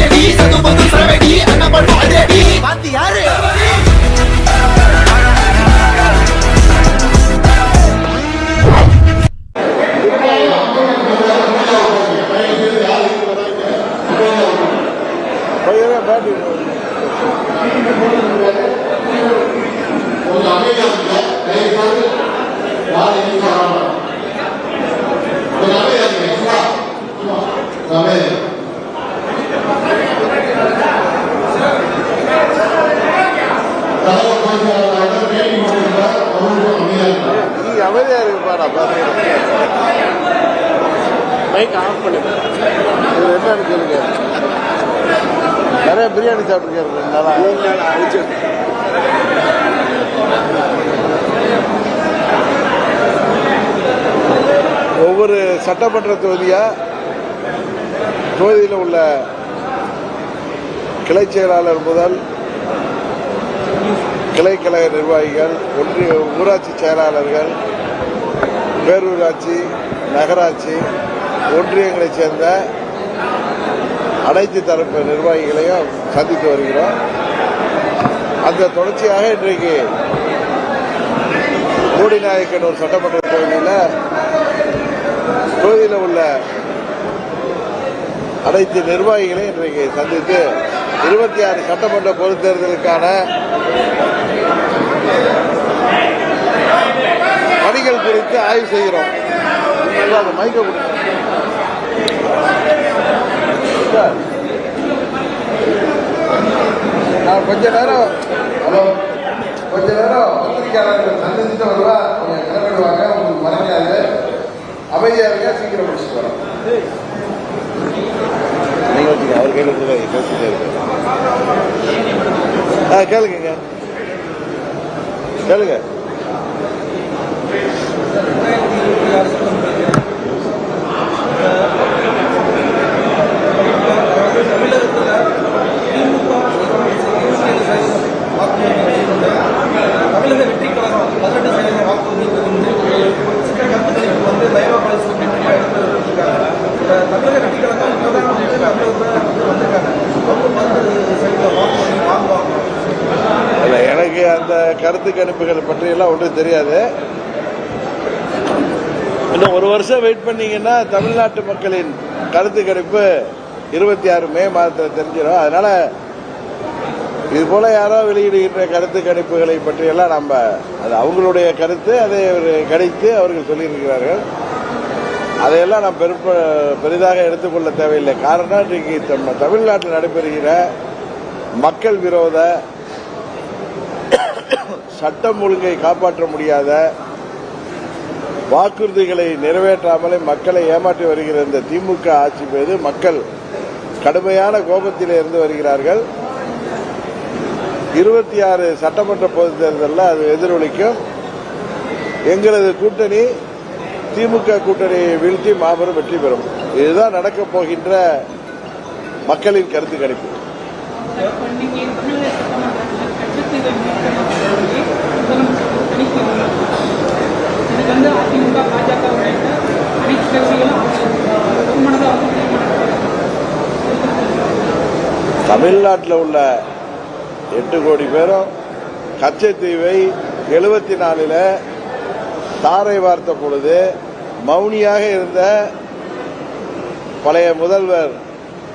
அதிரடி சது பொது சரவெடி அண்ணன் பண்ணும் பாத்தி யாரு ஒவ்வொரு சட்டமன்ற தொகுதியா? தொகுதியில் உள்ள கிளை செயலாளர் முதல் கிளை கழக நிர்வாகிகள் ஒன்றிய ஊராட்சி செயலாளர்கள் பேரூராட்சி நகராட்சி ஒன்றியங்களைச் சேர்ந்த அனைத்து தரப்பு நிர்வாகிகளையும் சந்தித்து வருகிறோம். அந்த தொடர்ச்சியாக இன்றைக்கு மூடிநாயக்கனூர் சட்டமன்ற தொகுதியில் தொகுதியில் உள்ள அனைத்து நிர்வாகிகளையும் இன்றைக்கு சந்தித்து இருபத்தி ஆறு சட்டமன்ற பொதுத் தேர்தலுக்கான பணிகள் குறித்து ஆய்வு செய்கிறோம். நல்லா கொடுங்க சார், நான் கொஞ்ச நேரம் ஹலோ கொஞ்ச நேரம் பத்திரிகையாளர்கள் சந்திச்சுட்டு வருவா கொஞ்சம் கிளம்பிடுவாங்க உங்களுக்கு மறக்காது அமைதியா இருங்க சீக்கிரம் முடிச்சுட்டு வரோம் நீங்க வச்சுக்க அவர் கையில் கொடுங்க பேசிட்டே இருக்கு ஆ கேளுங்க கேளுங்க தமிழக வெற்றி கழகம் பதினெட்டு சதவீத வாக்குறுதிக்கு வந்து சில கருத்துக்களுக்கு வந்து தயவா பாலிசி எடுத்துருக்காங்க தமிழக வெற்றி கழகம் இப்போதான் வந்து ஐம்பது பேர் வந்து வந்திருக்காங்க அவங்க பதினெட்டு சதவீத வாக்குறுதி வாங்குவாங்க இல்ல எனக்கு அந்த கருத்து கணிப்புகள் பற்றியெல்லாம் ஒன்றும் தெரியாது. இன்னும் ஒரு வருஷம் வெயிட் பண்ணீங்கன்னா தமிழ்நாட்டு மக்களின் கருத்து கணிப்பு இருபத்தி ஆறு மே மாதத்தில் தெரிஞ்சிடும். அதனால இது போல யாரோ வெளியிடுகின்ற கருத்து கணிப்புகளை பற்றியெல்லாம் நம்ம அது அவங்களுடைய கருத்து அதை அவர் கணித்து அவர்கள் சொல்லியிருக்கிறார்கள். அதையெல்லாம் நாம் பெருப்ப பெரிதாக எடுத்துக்கொள்ள தேவையில்லை. காரணம் இன்றைக்கு தமிழ்நாட்டில் நடைபெறுகிற மக்கள் விரோத சட்டம் ஒழுங்கை காப்பாற்ற முடியாத வாக்குறுதிகளை நிறைவேற்றாமலே மக்களை ஏமாற்றி வருகிற இந்த திமுக ஆட்சி மீது மக்கள் கடுமையான கோபத்தில் இருந்து வருகிறார்கள். இருபத்தி ஆறு சட்டமன்ற பொது தேர்தலில் அது எதிரொலிக்கும். எங்களது கூட்டணி திமுக கூட்டணியை வீழ்த்தி மாபெரும் வெற்றி பெறும். இதுதான் நடக்கப் போகின்ற மக்களின் கருத்து கணிப்பு. வந்து அதிமுக பாஜக அனைத்து கட்சிகளும் தமிழ்நாட்டில் உள்ள எட்டு கோடி பேரும் கச்சத்தீவை எழுபத்தி நாலில் தாரை வார்த்த பொழுது மௌனியாக இருந்த பழைய முதல்வர்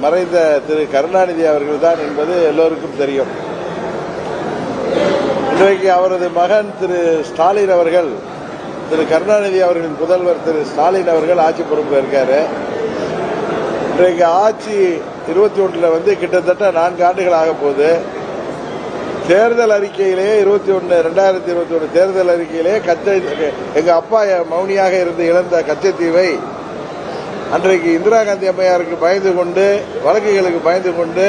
மறைந்த திரு கருணாநிதி அவர்கள் தான் என்பது எல்லோருக்கும் தெரியும். இன்றைக்கு அவரது மகன் திரு ஸ்டாலின் அவர்கள் திரு கருணாநிதி அவர்களின் முதல்வர் திரு ஸ்டாலின் அவர்கள் ஆட்சி பொறுப்பில் இருக்காரு. இன்றைக்கு ஆட்சி இருபத்தி ஒன்றில் வந்து கிட்டத்தட்ட நான்கு ஆண்டுகள் ஆக போகுது. தேர்தல் அறிக்கையிலேயே இருபத்தி ஒன்று ரெண்டாயிரத்தி இருபத்தி ஒன்று தேர்தல் அறிக்கையிலேயே கச்சை எங்கள் அப்பா மௌனியாக இருந்து இழந்த கச்சத்தீவை அன்றைக்கு இந்திரா காந்தி அம்மையாருக்கு பயந்து கொண்டு வழக்குகளுக்கு பயந்து கொண்டு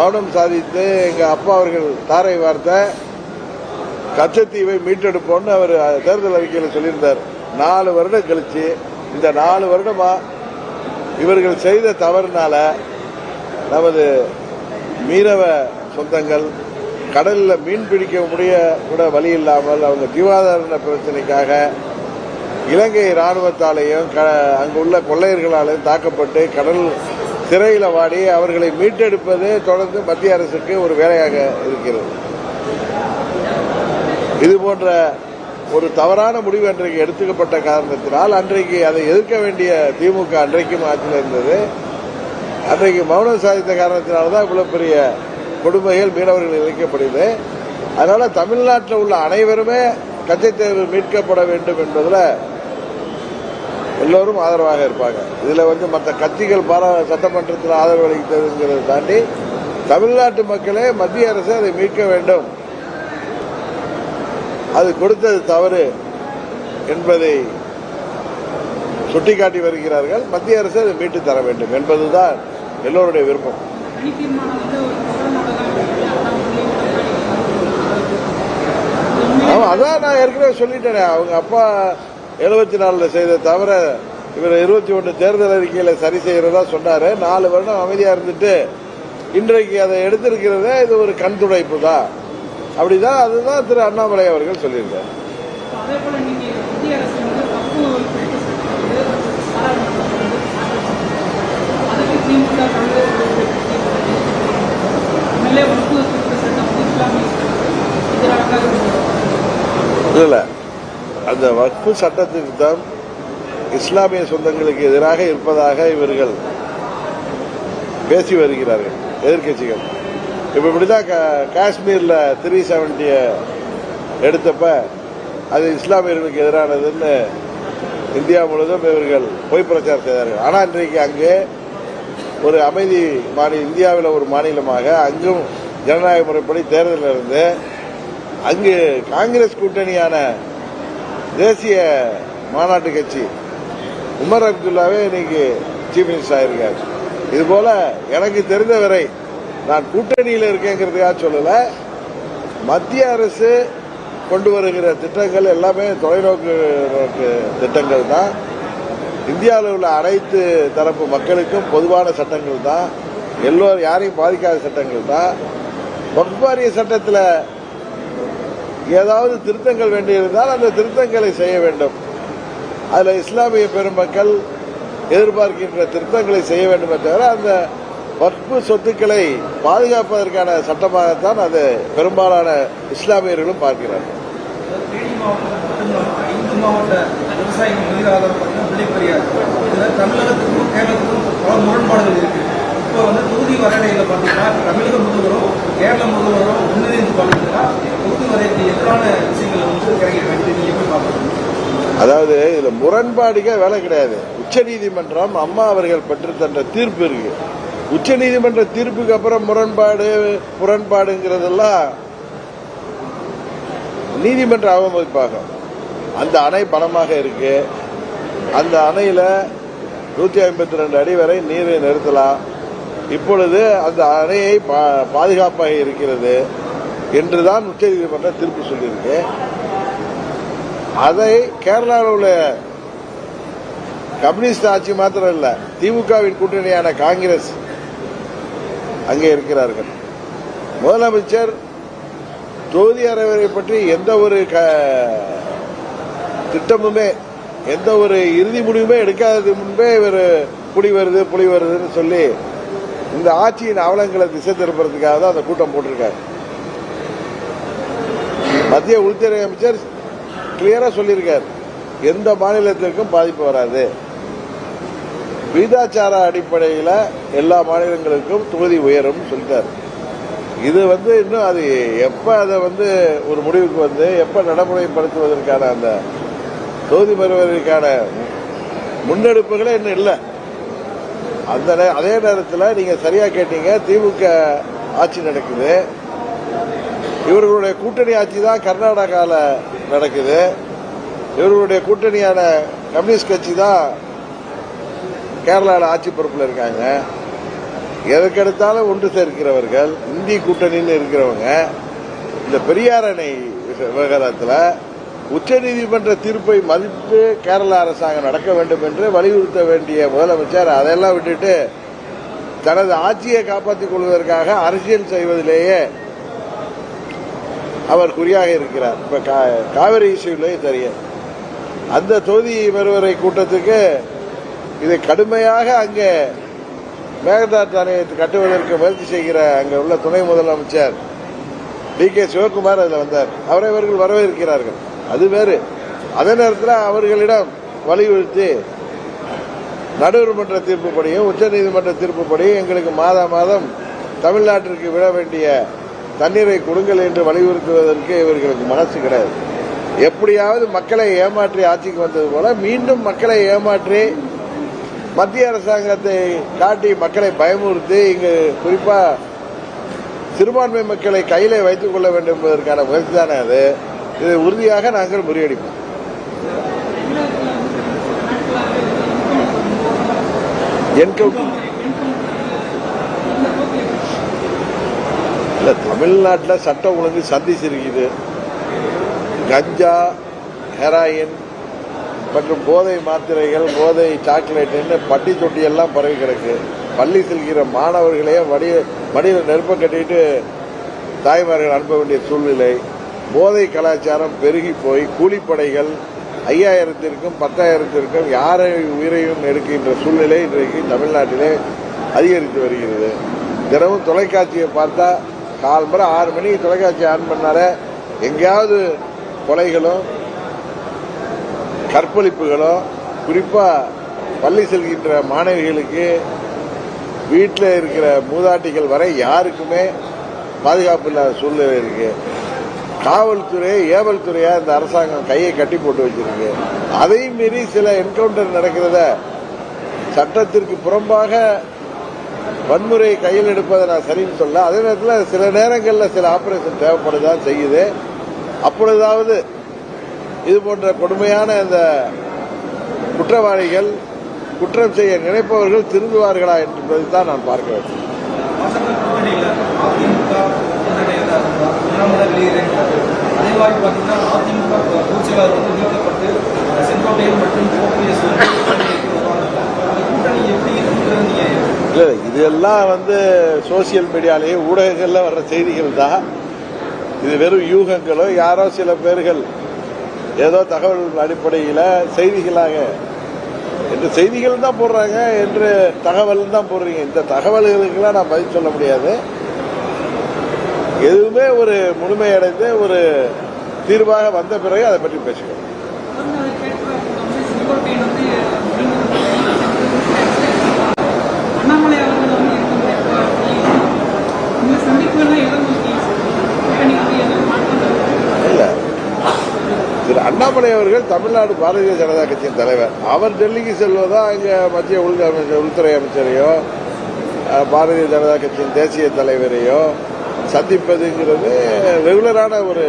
மௌனம் சாதித்து எங்கள் அப்பா அவர்கள் தாரை வார்த்த கச்சத்தீவை மீட்டெடுப்போம்னு அவர் தேர்தல் அறிக்கையில் சொல்லியிருந்தார். நாலு வருடம் கழிச்சு இந்த நாலு வருடமா இவர்கள் செய்த தவறுனால நமது மீனவ சொந்தங்கள் கடலில் மீன் பிடிக்க முடிய கூட வழி இல்லாமல் அவங்க ஜீவாதார பிரச்சனைக்காக இலங்கை ராணுவத்தாலேயும் க- அங்குள்ள கொள்ளையர்களாலேயும் தாக்கப்பட்டு கடல் சிறையில் வாடி அவர்களை மீட்டெடுப்பது தொடர்ந்து மத்திய அரசுக்கு ஒரு வேலையாக இருக்கிறது. இது போன்ற ஒரு தவறான முடிவு அன்றைக்கு எடுத்துக்கப்பட்ட காரணத்தினால் அன்றைக்கு அதை எதிர்க்க வேண்டிய திமுக அன்றைக்கும் ஆட்சியில் இருந்தது. அன்றைக்கு மௌனம் சாதித்த காரணத்தினால்தான் இவ்வளவு பெரிய கொடுமைகள் மீனவர்கள் இழைக்கப்படுது. அதனால தமிழ்நாட்டில் உள்ள அனைவருமே கச்சத்தீவு மீட்கப்பட வேண்டும் என்பதில் எல்லோரும் ஆதரவாக இருப்பாங்க. இதில் வந்து மற்ற கட்சிகள் பாரா சட்டமன்றத்தில் ஆதரவு அளித்ததுங்கிறத தாண்டி தமிழ்நாட்டு மக்களே மத்திய அரசு அதை மீட்க வேண்டும். அது கொடுத்தது தவறு என்பதை சுட்டிக்காட்டி வருகிறார்கள். மத்திய அரசு அதை மீட்டு தர வேண்டும் என்பதுதான் எல்லோருடைய விருப்பம். அதான் நான் ஏற்கனவே சொல்லிட்டேனே. அவங்க அப்பா எழுபத்தி நாலுல செய்த தவிர இவர் இருபத்தி ஒன்று தேர்தல் அறிக்கையில சரி செய்யறதா சொன்னாரு. நாலு வருடம் அமைதியா இருந்துட்டு இன்றைக்கு அதை எடுத்திருக்கிறதே இது ஒரு கண் துடைப்பு தான் அப்படிதான் அதுதான் திரு அண்ணாமலை அவர்கள் சொல்லியிருக்காரு இல்ல அந்த வக்ஃபு சட்டத்திற்கு தான் இஸ்லாமிய சொந்தங்களுக்கு எதிராக இருப்பதாக இவர்கள் பேசி வருகிறார்கள் எதிர்க்கட்சிகள். இப்போ இப்படிதான் கா- காஷ்மீரில் த்ரீ செவன்ட்டியை எடுத்தப்ப அது இஸ்லாமியர்களுக்கு எதிரானதுன்னு இந்தியா முழுவதும் இவர்கள் பொய் பிரச்சாரம் செய்தார்கள். ஆனால் இன்றைக்கு அங்கே ஒரு அமைதி மாநில இந்தியாவில் ஒரு மாநிலமாக அங்கும் ஜனநாயக முறைப்படி தேர்தல் இருந்து அங்கு காங்கிரஸ் கூட்டணியான தேசிய மாநாட்டு கட்சி உமர் அப்துல்லாவே இன்னைக்கு சீஃப் மினிஸ்டர் ஆயிருக்கார். இதுபோல எனக்கு தெரிந்தவரை நான் கூட்டணியில் இருக்கேங்கிறதுக்காக சொல்லல. மத்திய அரசு கொண்டு வருகிற திட்டங்கள் எல்லாமே தொலைநோக்கு திட்டங்கள் தான். இந்தியாவில் உள்ள அனைத்து தரப்பு மக்களுக்கும் பொதுவான சட்டங்கள் தான். எல்லோரும் யாரையும் பாதிக்காத சட்டங்கள் தான். வகுப்பாரிய சட்டத்தில் ஏதாவது திருத்தங்கள் வேண்டியிருந்தால் அந்த திருத்தங்களை செய்ய வேண்டும். அதில் இஸ்லாமிய பெருமக்கள் எதிர்பார்க்கின்ற திருத்தங்களை செய்ய வேண்டுமே தவிர அந்த வக்ஃபு சொத்துக்களை பாதுகாப்பதற்கான சட்டமாகத்தான் அது பெரும்பாலான இஸ்லாமியர்களும் பார்க்கிறார்கள். தமிழகத்துக்கும் கேரளத்துக்கும் பல முரண்பாடுகள் இருக்கு. இப்போ வந்து தொகுதி பார்த்தீங்கன்னா தமிழக முதல்வரும் கேரள முதல்வரும் ஒன்றிணைந்து பார்த்தீங்கன்னா தொகுதி வரையறைக்கு எதிரான விஷயங்கள் வந்து இறங்கி வேண்டிய நீங்க எப்படி பார்க்கணும் அதாவது இதுல முரண்பாடுக வேலை கிடையாது. உச்சநீதிமன்றம் அம்மா அவர்கள் பெற்று தந்த தீர்ப்பு இருக்கு. உச்சநீதிமன்ற தீர்ப்புக்கு அப்புறம் முரண்பாடு முரண்பாடுங்கிறதெல்லாம் நீதிமன்ற அவமதிப்பாகும் அந்த அணை பலமாக இருக்கு. அந்த அணையில நூத்தி ஐம்பத்தி ரெண்டு அடி வரை நீரை நிறுத்தலாம். இப்பொழுது அந்த அணையை பா- பாதுகாப்பாக இருக்கிறது என்றுதான் உச்சநீதிமன்றம் தீர்ப்பு சொல்லியிருக்கு. அதை கேரளாவில் உள்ள கம்யூனிஸ்ட் ஆட்சி மாத்திரம் இல்ல திமுகவின் கூட்டணியான காங்கிரஸ் அங்கே இருக்கிறார்கள். முதலமைச்சர் தொகுதி அறைவரை பற்றி எந்த ஒரு க- திட்டமுமே எந்த ஒரு இறுதி முடிவுமே எடுக்காதது முன்பே இவர் புலி வருது புலி வருதுன்னு சொல்லி இந்த ஆட்சியின் அவலங்களை திசை திருப்புறதுக்காக தான் அந்த கூட்டம் போட்டிருக்காரு. மத்திய உள்துறை அமைச்சர் கிளியரா சொல்லியிருக்கார். எந்த மாநிலத்திற்கும் பாதிப்பு வராது. விகிதாச்சார அடிப்படையில் எல்லா மாநிலங்களுக்கும் தொகுதி உயரும் சொல்லிட்டார். இது வந்து இன்னும் அது எப்ப அதை வந்து ஒரு முடிவுக்கு வந்து எப்ப நடைமுறைப்படுத்துவதற்கான அந்த தொகுதி பெறுவதற்கான முன்னெடுப்புகளே இன்னும் இல்லை. அந்த அதே நேரத்தில் நீங்க சரியா கேட்டீங்க திமுக ஆட்சி நடக்குது. இவர்களுடைய கூட்டணி ஆட்சி தான் கர்நாடகாவில் நடக்குது. இவர்களுடைய கூட்டணியான கம்யூனிஸ்ட் கட்சி தான் கேரளாவில் ஆட்சி பொறுப்பில் இருக்காங்க. எதற்கெடுத்தாலும் ஒன்று சேர்க்கிறவர்கள் இந்தி கூட்டணின்னு இருக்கிறவங்க இந்த பெரியார் அணை விவகாரத்தில் உச்சநீதிமன்ற தீர்ப்பை மதித்து கேரள அரசாங்கம் நடக்க வேண்டும் என்று வலியுறுத்த வேண்டிய முதலமைச்சர் அதையெல்லாம் விட்டுட்டு தனது ஆட்சியை காப்பாற்றிக் கொள்வதற்காக அரசியல் செய்வதிலேயே அவர் குறியாக இருக்கிறார். இப்போ கா- காவிரி இசையிலேயே தெரியும். அந்த தொகுதி வருவரை கூட்டத்துக்கு இதை கடுமையாக அங்கே மேகதாட் ஆணையத்தை கட்டுவதற்கு முயற்சி செய்கிற அங்கே உள்ள துணை முதலமைச்சர் டி கே சிவகுமார் அதில் வந்தார். அவரை இவர்கள் வரவேற்கிறார்கள். அது வேறு. அதே நேரத்தில் அவர்களிடம் வலியுறுத்தி நடுவர்மன்ற தீர்ப்புப்படியும் உச்சநீதிமன்ற தீர்ப்புப்படியும் எங்களுக்கு மாதா மாதம் தமிழ்நாட்டிற்கு விட வேண்டிய தண்ணீரை கொடுங்கள் என்று வலியுறுத்துவதற்கு இவர்களுக்கு மனசு கிடையாது. எப்படியாவது மக்களை ஏமாற்றி ஆட்சிக்கு வந்தது போல மீண்டும் மக்களை ஏமாற்றி மத்திய அரசாங்கத்தை காட்டி மக்களை பயமுறுத்தி இங்கு குறிப்பாக சிறுபான்மை மக்களை கையிலே வைத்துக் கொள்ள வேண்டும் என்பதற்கான முயற்சி தானே அது? இதை உறுதியாக நாங்கள் முறியடிப்போம். என்கவுண்டர் இல்லை தமிழ்நாட்டில் சட்டம் ஒழுங்கு சந்திச்சிருக்குது கஞ்சா ஹெராயின் மற்றும் போதை மாத்திரைகள் போதை சாக்லேட்டுன்னு பட்டி தொட்டி எல்லாம் பரவி கிடக்கு. பள்ளி செல்கிற மாணவர்களே வடிய மடியில் நெருப்பை கட்டிட்டு தாய்மார்கள் அனுப்ப வேண்டிய சூழ்நிலை. போதை கலாச்சாரம் பெருகி போய் கூலிப்படைகள் ஐயாயிரத்திற்கும் பத்தாயிரத்திற்கும் யாரை உயிரையும் எடுக்கின்ற சூழ்நிலை இன்றைக்கு தமிழ்நாட்டிலே அதிகரித்து வருகிறது. தினமும் தொலைக்காட்சியை பார்த்தா கால் முறை ஆறு மணிக்கு தொலைக்காட்சி ஆன் பண்ணால எங்கேயாவது கொலைகளும் கற்பழிப்புகளும் குறிப்பா பள்ளி செல்கின்ற மாணவிகளுக்கு வீட்டில் இருக்கிற மூதாட்டிகள் வரை யாருக்குமே பாதுகாப்பு இல்லாத சூழ்நிலை இருக்கு. காவல்துறை ஏவல் துறையா இந்த அரசாங்கம் கையை கட்டி போட்டு வச்சிருக்கு. அதையும் மீறி சில என்கவுண்டர் நடக்கிறத சட்டத்திற்கு புறம்பாக வன்முறை கையில் எடுப்பதை நான் சரின்னு சொல்ல அதே நேரத்தில் சில நேரங்களில் சில ஆபரேஷன் தேவைப்படுதான் செய்யுது. அப்பொழுதாவது இது போன்ற கொடுமையான இந்த குற்றவாளிகள் குற்றம் செய்ய நினைப்பவர்கள் திருந்துவார்களா என்பதை தான் நான் பார்க்க வேண்டும். மற்றும் இதெல்லாம் வந்து சோசியல் மீடியாலேயே ஊடகங்கள்ல வர்ற செய்திகள் தான். இது வெறும் யூகங்களோ யாரோ சில பேர்கள் ஏதோ தகவல் அடிப்படையில் செய்திகளாக. என்று செய்திகள் தான் போடுறாங்க என்று தகவல் தான் போடுறீங்க. இந்த தகவல்களுக்கெல்லாம் நான் பதில் சொல்ல முடியாது. எதுவுமே ஒரு முழுமையடைந்து ஒரு தீர்வாக வந்த பிறகு அதை பற்றி பேசுகிறோம் செங்கோட்டையன் வந்து அண்ணாமலை அவர்கள் வந்து இருக்க இந்த சந்திப்புகள்லாம் எதை நோக்கி கூட்டணிக்கு என்ன மாற்றம் இல்ல அண்ணாமலை அவர்கள் தமிழ்நாடு பாரதிய ஜனதா கட்சியின் தலைவர். அவர் டெல்லிக்கு செல்வதா அங்கே மத்திய உள் அமைச்சர் உள்துறை அமைச்சரையோ பாரதிய ஜனதா கட்சியின் தேசிய தலைவரையோ சந்திப்பதுங்கிறது ரெகுலரான ஒரு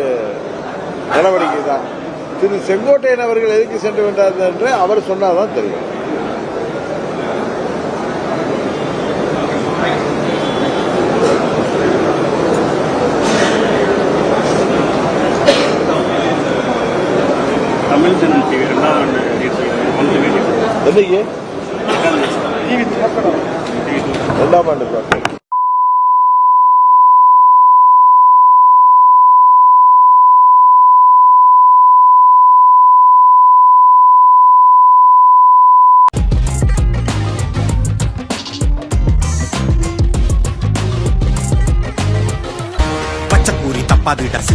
நடவடிக்கை தான் திரு செங்கோட்டையன் அவர்கள் எதுக்கு சென்று வந்தார் என்று அவர் சொன்னாதான் தெரியும். தமிழ் ஜனம் டிவி ரெண்டாவது ஆண்டு ரீட் செய்கிறது ஒன்று மீட்டிங் என்னைக்கு டிவி டிவி ரெண்டாம் ஆண்டு பார்க்கிறேன்